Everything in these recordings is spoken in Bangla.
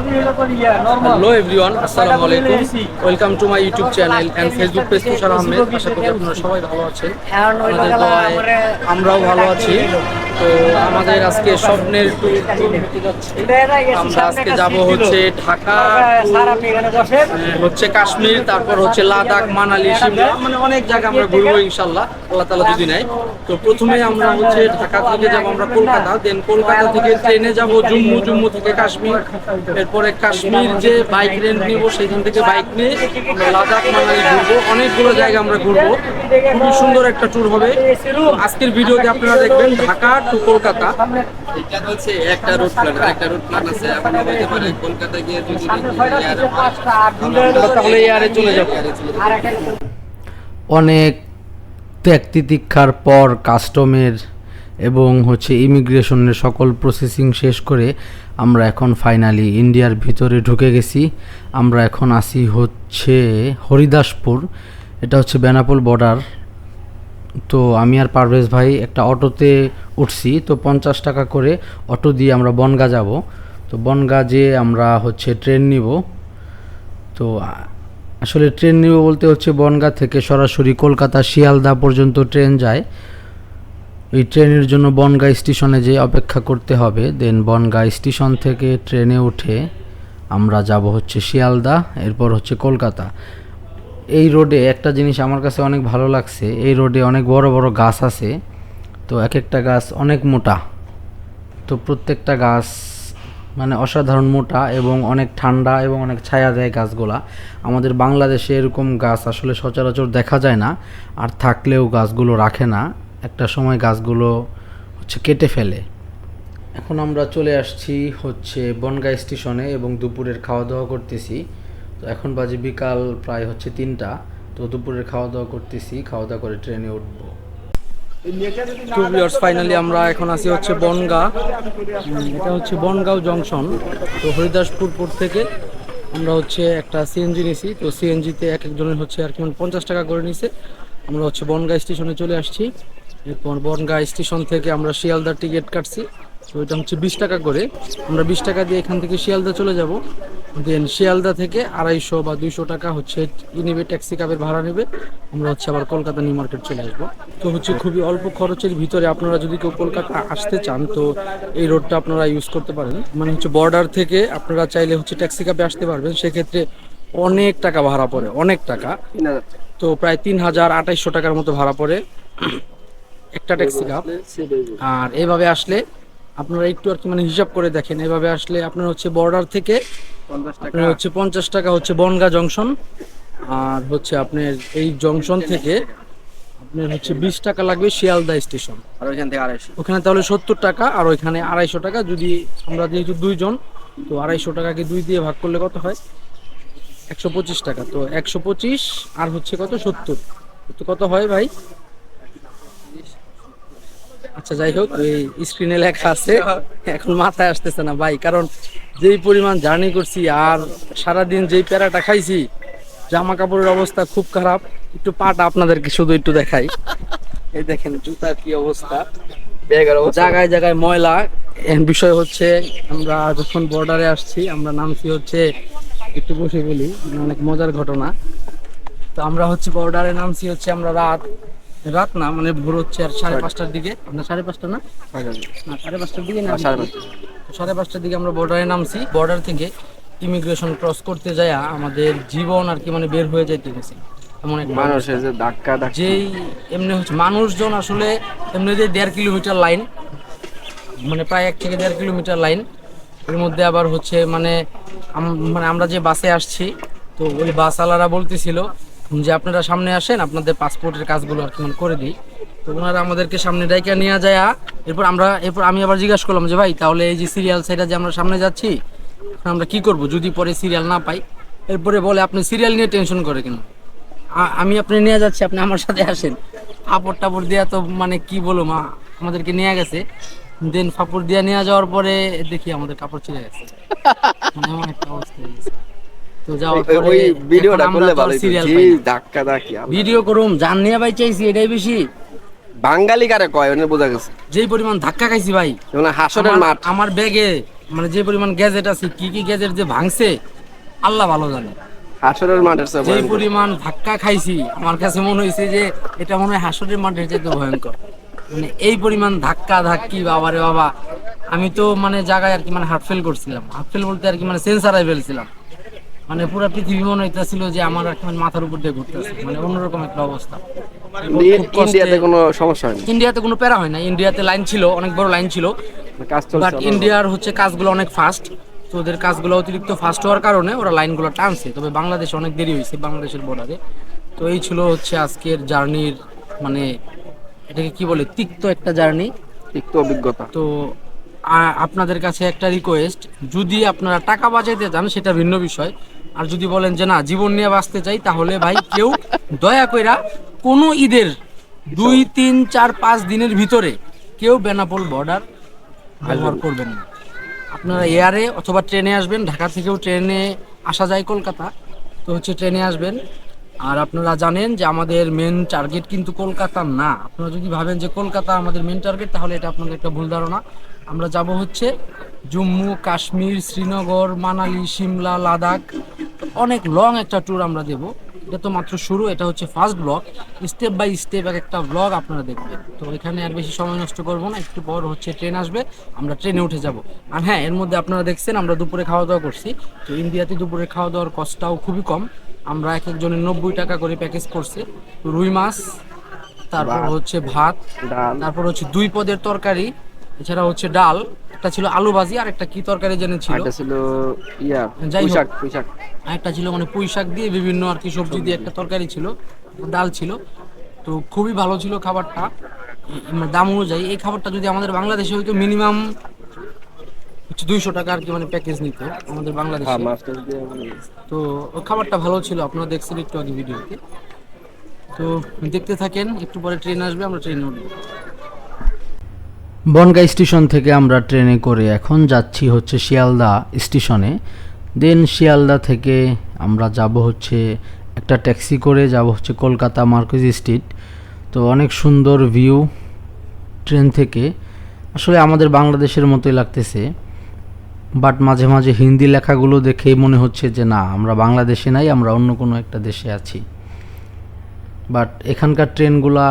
হ্যালো এভরিওয়ান আসসালামু আলাইকুম welcome to my YouTube channel and Facebook page Tushar Ahmed আশা করি আপনারা সবাই ভালো আছেন। আমরাও ভালো আছি। তো আমাদের আজকে স্বপ্নের ট্যুর আমরা আজকে যাব হচ্ছে ঢাকা হচ্ছে কাশ্মীর, তারপর হচ্ছে লাদাখ, মানালি শিমলা মানে অনেক জায়গা আমরা ঘুরবো ইনশাল্লাহ, আল্লাহ তালা যদি নেয়। তো প্রথমে আমরা হচ্ছে ঢাকা থেকে যাব আমরা কলকাতা দেন কলকাতা থেকে ট্রেনে যাব, জম্মু জম্মু থেকে কাশ্মীর। এরপরে কাশ্মীর যে বাইক রেন্ট নিব, সেখান থেকে বাইক নিয়ে লাদাখ, মানালি ঘুরবো। অনেকগুলো জায়গা আমরা ঘুরবো। খুবই সুন্দর একটা ট্যুর হবে। আজকের ভিডিওতে আপনারা দেখবেন ঢাকা টু কলকাতা। অনেক ত্যাগ পর কাস্টমের এবং হচ্ছে ইমিগ্রেশনের সকল প্রসেসিং শেষ করে আমরা এখন ফাইনালি ইন্ডিয়ার ভিতরে ঢুকে গেছি। আমরা এখন আসি হচ্ছে হরিদাসপুর। এটা হচ্ছে বেনাপোল বর্ডার। তো আমি আর পারভেজ ভাই একটা অটোতে উঠছি। তো পঞ্চাশ টাকা করে অটো দিয়ে আমরা বনগা যাব। তো বনগা যেয়ে আমরা হচ্ছে ট্রেন নিব। তো আসলে ট্রেন নিব বলতে হচ্ছে বনগা থেকে সরাসরি কলকাতা শিয়ালদা পর্যন্ত ট্রেন যায়। এই ট্রেনের জন্য বনগা স্টেশনে যে অপেক্ষা করতে হবে দেন বনগা স্টেশন থেকে ট্রেনে উঠে আমরা যাব হচ্ছে শিয়ালদা, এরপর হচ্ছে কলকাতা। এই রোডে একটা জিনিস আমার কাছে অনেক ভালো লাগছে, এই রোডে অনেক বড় বড় গাছ আছে, তো এক একটা গাছ অনেক মোটা। তো প্রত্যেকটা গাছ মানে অসাধারণ মোটা এবং অনেক ঠান্ডা এবং অনেক ছায়া দেয় গাছগুলা। আমাদের বাংলাদেশে এরকম গাছ আসলে সচরাচর দেখা যায় না, আর থাকলেও গাছগুলো রাখে না। একটা সময় গাছগুলো হচ্ছে কেটে ফেলে। এখন আমরা চলে আসছি হচ্ছে বনগাঁ স্টেশনে এবং দুপুরের খাওয়া দাওয়া করতেছি। তো এখন বাজে বিকাল প্রায় হচ্ছে তিনটা। তো দুপুরের খাওয়া দাওয়া করতেছি খাওয়া দাওয়া করে ট্রেনে উঠবো। টু ফাইনালি আমরা এখন আছি হচ্ছে বনগা। এটা হচ্ছে বনগাঁও জংশন। তো হরিদাসপুর পোর্ট থেকে আমরা হচ্ছে একটা সিএনজি নিছি। তো সিএনজিতে এক একজনের হচ্ছে আর কি মানে পঞ্চাশ টাকা করে নিছে। আমরা হচ্ছে বনগাঁ স্টেশনে চলে আসছি। এরপর বনগাঁ স্টেশন থেকে আমরা শিয়ালদার টিকিট কাটছি। তো এটা হচ্ছে বিশ টাকা করে। আমরা বিশ টাকা দিয়ে এখান থেকে শিয়ালদা চলে যাব। দেন শিয়ালদা থেকে আড়াইশো বা দুইশো টাকা হচ্ছে নেবে ট্যাক্সি ক্যাবের ভাড়া নেবে। আমরা হচ্ছে আবার কলকাতা নিউ মার্কেট চলে আসব। তো হচ্ছে খুবই অল্প খরচের ভিতরে আপনারা যদি কেউ কলকাতা আসতে চান তো এই রোডটা আপনারা ইউজ করতে পারেন। মানে হচ্ছে বর্ডার থেকে আপনারা চাইলে হচ্ছে ট্যাক্সি ক্যাবে আসতে পারবেন। সেক্ষেত্রে অনেক টাকা ভাড়া পড়ে অনেক টাকা। তো প্রায় তিন হাজার আঠাইশশো টাকার মতো ভাড়া পড়ে। একটা ট্যাক্সি ক্যাব আর এইভাবে আসলে আপনারা একটু আর কি মানে হিসাব করে দেখেন। এভাবে আসলে আপনার হচ্ছে বর্ডার থেকে আপনার হচ্ছে পঞ্চাশ টাকা হচ্ছে বনগা জংশন আর হচ্ছে আপনার এই জংশন থেকে আপনার হচ্ছে বিশ টাকা লাগবে শিয়ালদা স্টেশন আর ওইখান থেকে আড়াইশো। ওখানে তাহলে সত্তর টাকা আর ওইখানে আড়াইশো টাকা। যদি আমরা যেহেতু দুইজন তো আড়াইশো টাকাকে দুই দিয়ে ভাগ করলে কত হয়? একশো পঁচিশ টাকা। তো একশো পঁচিশ আর হচ্ছে কত? সত্তর। তো কত হয় ভাই? আচ্ছা যাই হোক এই স্ক্রিনে লেখা আছে। এখন মাথায় আসতেছে না ভাই কারণ যেই পরিমাণ জার্নি করছি আর সারাদিন যেই প্যারাটা খাইছি জামা কাপড়ের অবস্থা খুব খারাপ। একটু পাটা আপনাদেরকে শুধু একটু দেখাই। এই দেখেন জুতার কি অবস্থা। জায়গায় জায়গায় ময়লা। বিষয় হচ্ছে আমরা যখন বর্ডারে আসছি আমরা নামছি হচ্ছে একটু বসে বলি অনেক মজার ঘটনা। তো আমরা হচ্ছে বর্ডারে নামছি হচ্ছে আমরা রাত রাত না মানে ভোর হচ্ছে আর সাড়ে পাঁচটার দিকে। আমরা সাড়ে পাঁচটা না? না সাড়ে পাঁচটার দিকে না সাড়ে পাঁচটা। সাড়ে পাঁচটার দিকে আমরা বর্ডারে নামছি। বর্ডার থেকে ইমিগ্রেশন ক্রস করতে যায় আমাদের জীবন আর কি মানে বের হয়ে যাইতে গেছে এমন একটা মানুষের যে ধাক্কা যেই এমনি হচ্ছে মানুষজন আসলে এমনি যে দেড় কিলোমিটার লাইন মানে প্রায় এক থেকে দেড় কিলোমিটার লাইন এর মধ্যে আবার হচ্ছে মানে মানে আমরা যে বাসে আসছি তো ওই বাসওয়ালারা বলতেছিল যে আপনারা সামনে আসেন, আপনাদের পাসপোর্টের কাজগুলো আর কি মানে করে দিই। তো ওনারা আমাদেরকে সামনে ডাইকা নিয়ে যায় এরপর আমরা, এরপর আমি আবার জিজ্ঞাসা করলাম যে, ভাই, তাহলে এই যে সিরিয়াল সাইডে যে আমরা সামনে যাচ্ছি আমরা কি করব? যদি পরে সিরিয়াল না পাই? এরপরে বলে, আপনি সিরিয়াল নিয়ে টেনশন করে কেন? আমি আপনি নিয়ে যাচ্ছি, আপনি আমার সাথে আসেন। ফাপড় টাপড় দেওয়া তো মানে কি বলো মা, আমাদেরকে নিয়ে গেছে। দেন ফাপড় দিয়ে নিয়ে যাওয়ার পরে দেখি আমাদের কাপড় ছিঁড়ে গেছে। মানে অবস্থা হয়ে গেছে। তো যাওয়ার পরে ভিডিওটা করলে ভালো হইতো। যে পাই ধাক্কা ধাক্কি ভিডিও করুম জান নিয়ে ভাই চাইছি এটাই বেশি। বাঙালি কারে কয় বোঝা গেছে। যেই পরিমাণ ধাক্কা খাইছি ভাই হাসরের আমার- মাঠ। আমার ব্যাগে মানে যে পরিমাণ গ্যাজেট আছে কি কি গ্যাজেট যে ভাঙছে আল্লাহ ভালো জানে। হাসরের মাঠের চেয়ে যে। পরিমাণ ধাক্কা খাইছি আমার কাছে মনে হয়েছে যে এটা মনে হয় হাসরের মাঠের চাইতে ভয়ঙ্কর। মানে এই পরিমাণ ধাক্কা ধাক্কি বাবারে বাবা। আমি তো মানে জায়গায় আর কি মানে হার্ট ফেল করছিলাম। হার্ট ফেল বলতে আর কি মানে সেন্সার হাই ফেলছিলাম। মানে পুরো পৃথিবী মনে হইতেছিল যে আমার মানে মাথার উপর দিয়ে ঘুরতেছে। মানে অন্যরকম একটা অবস্থা। ইন্ডিয়াতে কোনো সমস্যা হয়নি? ইন্ডিয়াতে কোনো প্যারা হয় না ইন্ডিয়াতে লাইন ছিল অনেক বড় লাইন ছিল। বাট ইন্ডিয়ার হচ্ছে কাজগুলো অনেক ফাস্ট। তো ওদের কাজগুলো অতিরিক্ত ফাস্ট হওয়ার কারণে ওরা লাইনগুলো টানছে। তবে বাংলাদেশে অনেক দেরি হয়েছে বাংলাদেশের বর্ডারে তো এই ছিল হচ্ছে আজকের জার্নির মানে এটাকে কি বলে তিক্ত একটা জার্নি। তিক্ত অভিজ্ঞতা। তো আপনাদের কাছে একটা রিকোয়েস্ট যদি আপনারা টাকা বাঁচাইতে চান সেটা ভিন্ন বিষয়। আর যদি বলেন যে না জীবন নিয়ে বাঁচতে চাই তাহলে ভাই কেউ দয়া কইরা কোনো ঈদের দুই তিন চার পাঁচ দিনের ভিতরে কেউ বেনাপোল বর্ডার ব্যবহার করবেন না। আপনারা এয়ারে অথবা ট্রেনে আসবেন ঢাকা থেকেও ট্রেনে আসা যায় কলকাতা। তো হচ্ছে ট্রেনে আসবেন আর আপনারা জানেন যে আমাদের মেন টার্গেট কিন্তু কলকাতা না। আপনারা যদি ভাবেন যে কলকাতা আমাদের মেন টার্গেট তাহলে এটা আপনাদের একটা ভুল ধারণা। আমরা যাব হচ্ছে জম্মু, কাশ্মীর, শ্রীনগর, মানালি, সিমলা, লাদাখ। অনেক লং একটা ট্যুর আমরা দেব। এটা তো মাত্র শুরু, এটা হচ্ছে first blog step by step এক একটা ব্লগ আপনারা দেখবেন। তো এখানে আর বেশি সময় নষ্ট করব না, একটু পর হচ্ছে ট্রেন আসবে, আমরা ট্রেনে উঠে যাব। আর হ্যাঁ এর মধ্যে আপনারা দেখছেন, আমরা দুপুরে খাওয়া দাওয়া করছি। তো ইন্ডিয়াতে দুপুরে খাওয়া দাওয়ার কষ্টটাও খুবই কম। আমরা এক একজনের নব্বই টাকা করে প্যাকেজ করছি। রুই মাছ তারপর হচ্ছে ভাত তারপর হচ্ছে দুই পদের তরকারি এছাড়া হচ্ছে ডাল একটা ছিল আলু ভাজি আর একটা কি তরকারি জেনে ছিল। এটা ছিল ইয়া যাই হোক। একটা ছিল মানে পুঁই শাক দিয়ে বিভিন্ন আর কি সবজি দিয়ে একটা তরকারি ছিল ডাল ছিল। তো খুবই ভালো ছিল খাবারটা। দাম অনুযায়ী এই খাবারটা যদি আমাদের বাংলাদেশে হয়তো মিনিমাম হচ্ছে দুইশো টাকা আর কি মানে প্যাকেজ নিত আমাদের বাংলাদেশে। হ্যাঁ মানে তো খাবারটা ভালো ছিল আপনারা দেখছেন একটু আগে ভিডিওতে তো। দেখতে থাকেন একটু পরে ট্রেন আসবে আমরা ট্রেনে উঠবো। বনগাঁ স্টেশন থেকে আমরা ট্রেনে করে এখন যাচ্ছি হচ্ছে শিয়ালদা স্টেশনে। দেন শিয়ালদা থেকে আমরা যাব হচ্ছে একটা ট্যাক্সি করে যাব হচ্ছে কলকাতা মার্কেজ স্ট্রিট। তো অনেক সুন্দর ভিউ ট্রেন থেকে। আসলে আমাদের বাংলাদেশের মতোই লাগতেছে। বাট মাঝে মাঝে হিন্দি লেখাগুলো দেখেই মনে হচ্ছে যে না, আমরা বাংলাদেশে নাই, আমরা অন্য কোনো একটা দেশে আছি। বাট এখানকার ট্রেনগুলা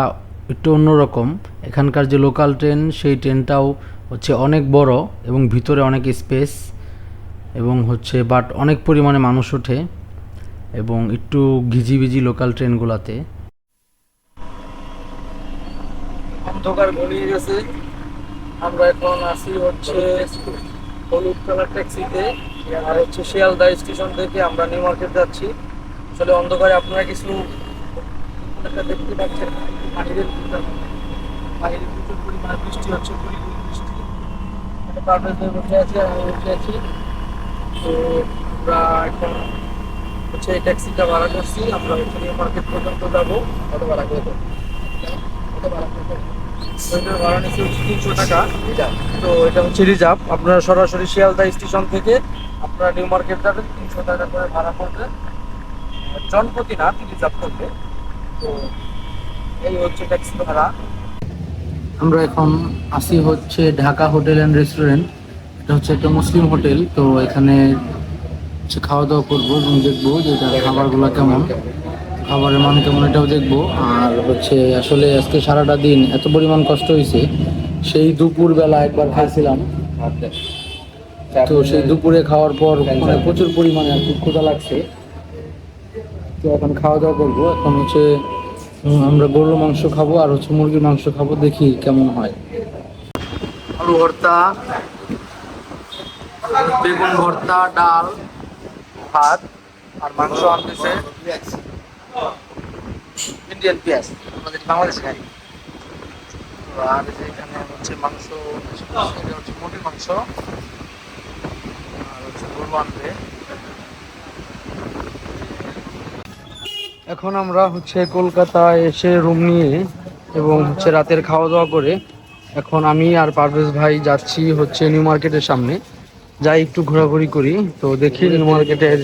একটু অন্যরকম। এখানকার যে লোকাল ট্রেন সেই ট্রেনটাও হচ্ছে অনেক বড় এবং ভিতরে অনেক স্পেস এবং হচ্ছে বাট অনেক পরিমাণে মানুষ ওঠে এবং একটু ঘিজিবিজি লোকাল ট্রেনগুলোতে অন্ধকার ঘনিয়ে গেছে। আমরা এখন আসি হচ্ছে হলুদ কালার ট্যাক্সিতে, আর হচ্ছে শিয়ালদা স্টেশন থেকে আমরা নিউ মার্কেট যাচ্ছি। আসলে অন্ধকারে আপনারা কিছু দেখতে পাচ্ছেন। বাহিরের বাইরে প্রচুর পরিমাণে বৃষ্টি হচ্ছে বৃষ্টি। বসে আছে আমি বসে আছি। তো আমরা এখন হচ্ছে এই ট্যাক্সিটা ভাড়া করছি। আমরা হচ্ছে নিউ মার্কেট পর্যন্ত যাব। কত ভাড়া করে দেবো? কত ভাড়া করে দেবো? ভাড়া নিচ্ছে তিনশো টাকা। তো এটা হচ্ছে রিজার্ভ। আপনারা সরাসরি শিয়ালদা স্টেশন থেকে আপনারা নিউ মার্কেট যাবেন, তিনশো টাকা করে ভাড়া পড়বে। জনপ্রতি না রিজার্ভ করবে। তো এই হচ্ছে ট্যাক্সি ভাড়া। আমরা এখন আসি হচ্ছে ঢাকা হোটেল অ্যান্ড রেস্টুরেন্ট। এটা হচ্ছে একটা মুসলিম হোটেল। তো এখানে খাওয়া দাওয়া করব এবং দেখব যে খাবারগুলো কেমন। খাবারের মান কেমন এটাও দেখব। আর হচ্ছে আসলে আজকে সারাটা দিন এত পরিমাণ কষ্ট হয়েছে, সেই দুপুর বেলা একবার খাইছিলাম। তো সেই দুপুরে খাওয়ার পর মানে প্রচুর পরিমাণে আর ক্ষুধা লাগছে। তো এখন খাওয়া দাওয়া করব। এখন হচ্ছে আমরা গরুর মাংস খাব আর হচ্ছে মুরগির মাংস খাব, দেখি কেমন হয়। আলু ভর্তা, বেগুন ভর্তা, ডাল, ভাত, আর মাংস আনতেছে। ইন্ডিয়ান পেঁয়াজ, আমাদের আর হচ্ছে মাংস হচ্ছে মাংস। আর হচ্ছে গরু আনবে। এখন আমরা হচ্ছে কলকাতায় এসে রুম নিয়ে এবং হচ্ছে রাতের খাওয়া দাওয়া করে এখন আমি আর পারভেজ ভাই যাচ্ছি হচ্ছে নিউ মার্কেটের সামনে। যাই একটু ঘোরাঘুরি করি, তো দেখি নিউ মার্কেটের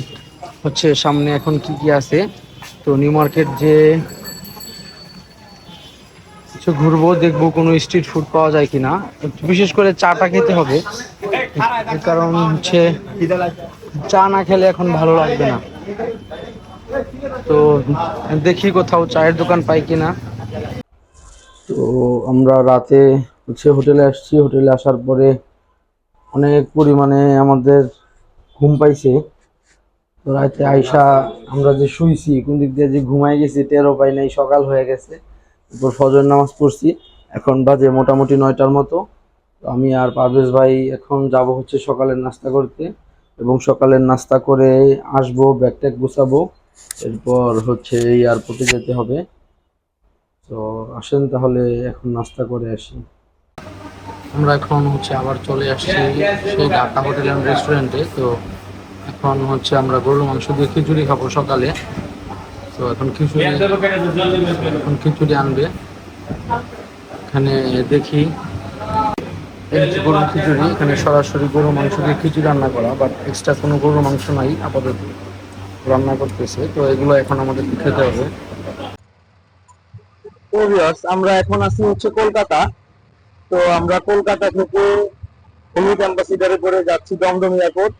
হচ্ছে সামনে এখন কি কি আছে। তো নিউ মার্কেট যে কিছু ঘুরবো, দেখব কোনো স্ট্রিট ফুড পাওয়া যায় কিনা। বিশেষ করে চাটা খেতে হবে। কারণ হচ্ছে চা না খেলে এখন ভালো লাগবে না। তো দেখি কোথাও চায়ের দোকান পাই কিনা। তো আমরা রাতে হচ্ছে হোটেলে আসছি। হোটেলে আসার পরে অনেক পরিমাণে আমাদের ঘুম পাইছে। রাতে আইসা আমরা যে শুইছি, কোন দিক দিয়ে যে ঘুমাই গেছি, টেরও পাই নাই, সকাল হয়ে গেছে। তারপর ফজর নামাজ পড়ছি। এখন বাজে মোটামুটি নয়টার মতো। আমি আর পারভেজ ভাই এখন যাব হচ্ছে সকালের নাস্তা করতে। এবং সকালের নাস্তা করে আসব ব্যাগ ট্যাগ গুছাবো। এরপর হচ্ছে এয়ারপোর্টে যেতে হবে। তো আসেন তাহলে এখন নাস্তা করে আসি। আমরা এখন হচ্ছে আবার চলে আসছি সেই ঢাকা হোটেল অ্যান্ড রেস্টুরেন্টে। তো এখন হচ্ছে আমরা গরুর মাংস দিয়ে খিচুড়ি খাব সকালে। তো এখন খিচুড়ি এখন খিচুড়ি আনবে। এখানে দেখি এই গরুর খিচুড়ি এখানে সরাসরি গরুর মাংস দিয়ে খিচুড়ি রান্না করা বাট এক্সট্রা কোনো গরুর মাংস নাই আপাতত রান্না করতেছে। তো এগুলো এখন আমাদের খেতে হবে। আমরা এখন আছি হচ্ছে কলকাতা। তো আমরা কলকাতা থেকে হলুদ অ্যাম্বাসিডারে করে যাচ্ছি দমদম এয়ারপোর্ট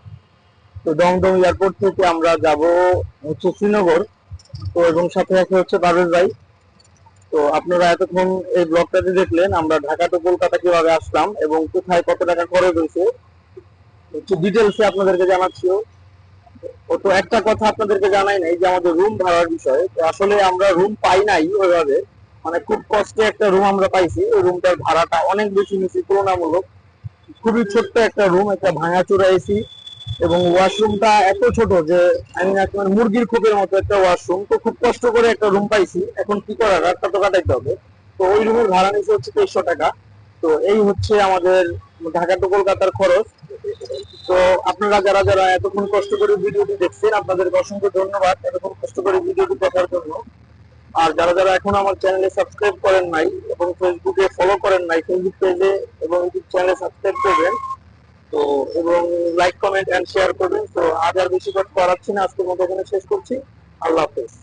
তো দমদম এয়ারপোর্ট থেকে আমরা যাব হচ্ছে শ্রীনগর। তো এবং সাথে সাথে হচ্ছে পারভেজ ভাই। তো আপনারা এতক্ষণ এই ব্লগটাতে দেখলেন, আমরা ঢাকা টু কলকাতা কীভাবে আসলাম এবং কোথায় কত টাকা খরচ হয়েছে। হচ্ছে ডিটেলসে আপনাদেরকে জানাচ্ছি। ও তো একটা কথা আপনাদেরকে জানাই নাই যে আমাদের রুম ভাড়ার বিষয়ে। তো আসলে আমরা রুম পাই নাই ওইভাবে। মানে খুব কষ্টে একটা রুম আমরা পাইছি। ওই রুমটার ভাড়াটা অনেক বেশি নিছি তুলনামূলক। খুবই ছোট্ট একটা রুম একটা ভাঙাচোরা এসি এবং ওয়াশরুমটা এত ছোট যে আমি মানে মুরগির খোপের মতো একটা ওয়াশরুম তো খুব কষ্ট করে একটা রুম পাইছি। এখন কি করার? রাতটা তো কাটাইতে হবে। তো ওই রুমের ভাড়া নিচ্ছে হচ্ছে তেইশশো টাকা। তো এই হচ্ছে আমাদের ঢাকা টু কলকাতার খরচ। তো আপনারা যারা যারা এতক্ষণ কষ্ট করে ভিডিওটি দেখছেন, আপনাদেরকে অসংখ্য ধন্যবাদ এতক্ষণ কষ্ট করে ভিডিওটি দেখার জন্য। আর যারা যারা এখন আমার চ্যানেলে সাবস্ক্রাইব করেন নাই এবং ফেসবুকে ফলো করেন নাই ফেসবুক পেজে এবং ইউটিউব চ্যানেলে সাবস্ক্রাইব করবেন তো, এবং লাইক কমেন্ট এন্ড শেয়ার করবেন। তো আজ আর বেশি করাচ্ছি না, আজকের মতো এখানে শেষ করছি। আল্লাহ হাফেজ।